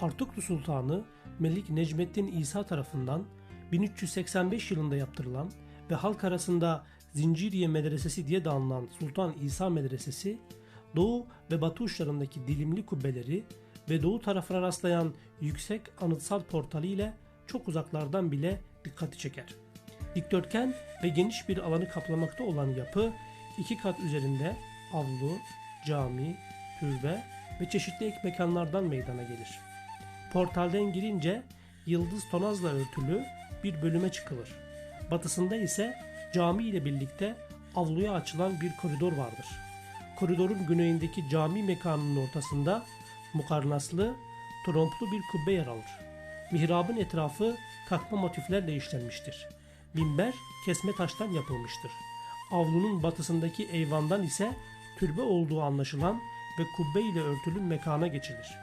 Artuklu Sultanı Melik Necmettin İsa tarafından 1385 yılında yaptırılan ve halk arasında Zinciriye Medresesi diye de anılan Sultan İsa Medresesi, doğu ve batı uçlarındaki dilimli kubbeleri ve doğu tarafına rastlayan yüksek anıtsal portalı ile çok uzaklardan bile dikkati çeker. Dikdörtgen ve geniş bir alanı kaplamakta olan yapı iki kat üzerinde avlu, cami, türbe ve çeşitli ek mekanlardan meydana gelir. Portalden girince yıldız tonazla örtülü bir bölüme çıkılır. Batısında ise cami ile birlikte avluya açılan bir koridor vardır. Koridorun güneyindeki cami mekanının ortasında mukarnaslı, tromplu bir kubbe yer alır. Mihrabın etrafı kakma motiflerle işlenmiştir. Minber kesme taştan yapılmıştır. Avlunun batısındaki eyvandan ise türbe olduğu anlaşılan ve kubbe ile örtülü mekana geçilir.